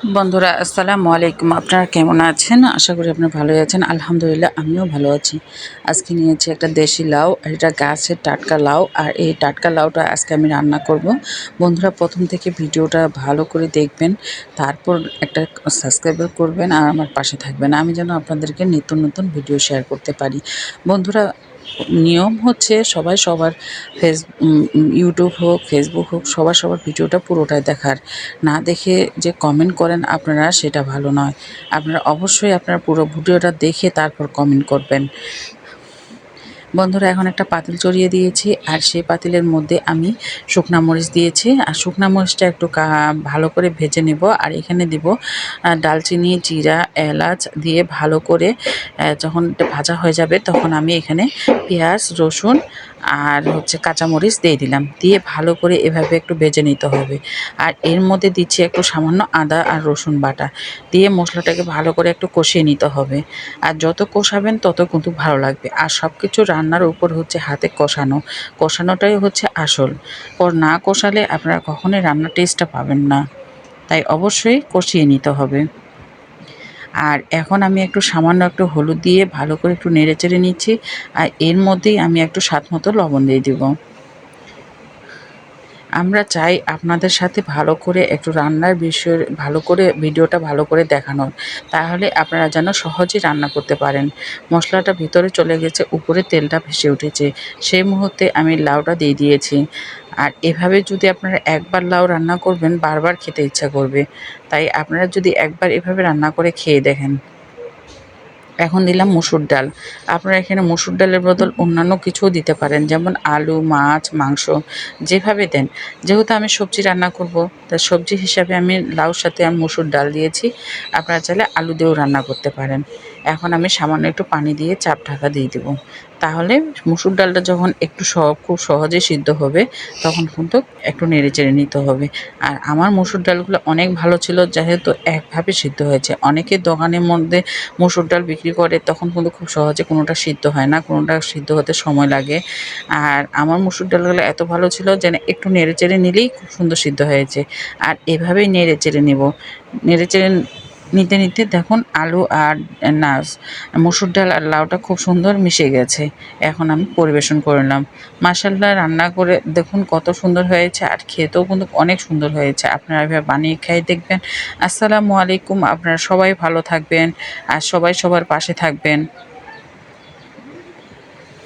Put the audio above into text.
বন্ধুরা, আসসালামু আলাইকুম। আপনারা কেমন আছেন? আশা করি আপনারা ভালোই আছেন। আলহামদুলিল্লাহ, আমিও ভালো আছি। আজকে নিয়েছি একটা দেশি লাউ, আর এটা গাছের টাটকা লাউ। আর এই টাটকা লাউটা আজকে আমি রান্না করব। বন্ধুরা, প্রথম থেকে ভিডিওটা ভালো করে দেখবেন, তারপর একটা সাবস্ক্রাইবার করবেন, আর আমার পাশে থাকবেন। আমি যেন আপনাদেরকে নিত্য নতুন ভিডিও শেয়ার করতে পারি। বন্ধুরা নিয়ম হচ্ছে সবাই সবার ফেস ইউটিউব হোক ফেসবুক হোক, সবার সবার ভিডিওটা পুরোটাই দেখার। না দেখে যে কমেন্ট করেন আপনারা, সেটা ভালো নয়। আপনারা অবশ্যই আপনারা পুরো ভিডিওটা দেখে তারপর কমেন্ট করবেন। বন্ধুরা, এখন একটা পাতিল চড়িয়ে দিয়েছি, আর সেই পাতিলের মধ্যে আমি শুকনা মরিচ দিয়েছি। আর শুকনা মরিচটা একটু ভালো করে ভেজে নেব, আর এখানে দিব ডালচিনি, জিরা, এলাচ দিয়ে ভালো করে যখন ভাজা হয়ে যাবে, তখন আমি এখানে পেঁয়াজ, রসুন আর হচ্ছে কাঁচামরিচ দিয়ে দিলাম। দিয়ে ভালো করে এভাবে একটু ভেজে নিতে হবে। আর এর মধ্যে দিচ্ছি একটু সামান্য আদা আর রসুন বাটা। দিয়ে মশলাটাকে ভালো করে একটু কষিয়ে নিতে হবে। আর যত কষাবেন তত কিন্তু ভালো লাগবে। আর সব কিছু রান্নার উপর হচ্ছে হাতে কষানো। কষানোটাই হচ্ছে আসল। না কষালে আপনারা কখনোই রান্নার টেস্টটা পাবেন না। তাই অবশ্যই কষিয়ে নিতে হবে। আর এখন আমি একটু সামান্য একটু হলুদ দিয়ে ভালো করে একটু নেড়ে চেড়ে নিচ্ছি, আর এর মধ্যেই আমি একটু স্বাদ মতো লবণ দিয়ে দিব। আমরা চাই আপনাদের সাথে ভালো করে একটু রান্নার বিষয়ে, ভালো করে ভিডিওটা ভালো করে দেখানোর, তাহলে আপনারা যেন সহজেই রান্না করতে পারেন। মশলাটা ভিতরে চলে গেছে, উপরে তেলটা ভেসে উঠেছে। সেই মুহূর্তে আমি লাউটা দিয়ে দিয়েছি। আর এভাবে যদি আপনারা একবার লাউ রান্না করবেন, বারবার খেতে ইচ্ছা করবে। তাই আপনারা যদি একবার এভাবে রান্না করে খেয়ে দেখেন। এখন দিলাম মুসুর ডাল। আপনারা এখানে মুসুর ডালের বদল অন্যান্য কিছুও দিতে পারেন, যেমন আলু, মাছ, মাংস, যেভাবে দেন। যেহেতু আমি সবজি রান্না করব, তা সবজি হিসাবে আমি লাউর সাথে আমি মুসুর ডাল দিয়েছি। আপনারা চাইলে আলু দিয়েও রান্না করতে পারেন। এখন আমি সামান্য একটু পানি দিয়ে চাপ ঢাকা দিয়ে দেবো। তাহলে মুসুর ডালটা যখন একটু সহ খুব সহজে সিদ্ধ হবে, তখন কিন্তু একটু নেড়ে চেড়ে নিতে হবে। আর আমার মুসুর ডালগুলো অনেক ভালো ছিল, যেহেতু একভাবে সিদ্ধ হয়েছে। অনেকে দোকানের মধ্যে মুসুর ডাল বিক্রি করে, তখন কিন্তু খুব সহজে কোনোটা সিদ্ধ হয় না, কোনোটা সিদ্ধ হতে সময় লাগে। আর আমার মুসুর ডালগুলো এত ভালো ছিল যে না একটু নেড়ে চেড়ে নিলেই খুব সুন্দর সিদ্ধ হয়েছে। আর এভাবেই নেড়ে চেড়ে নেব। নেড়ে চেড়ে নিতে নিতে দেখুন আলু আর নাস, মসুর ডাল আর লাউটা খুব সুন্দর মিশে গেছে। এখন আমি পরিবেশন করলাম মাসাল্লা রান্না করে দেখুন কত সুন্দর হয়েছে আর খেতেও কিন্তু অনেক সুন্দর হয়েছে। আপনারা এভাবে বানিয়ে খাই দেখবেন। আসসালামু আলাইকুম, আপনারা সবাই ভালো থাকবেন আর সবাই সবার পাশে থাকবেন।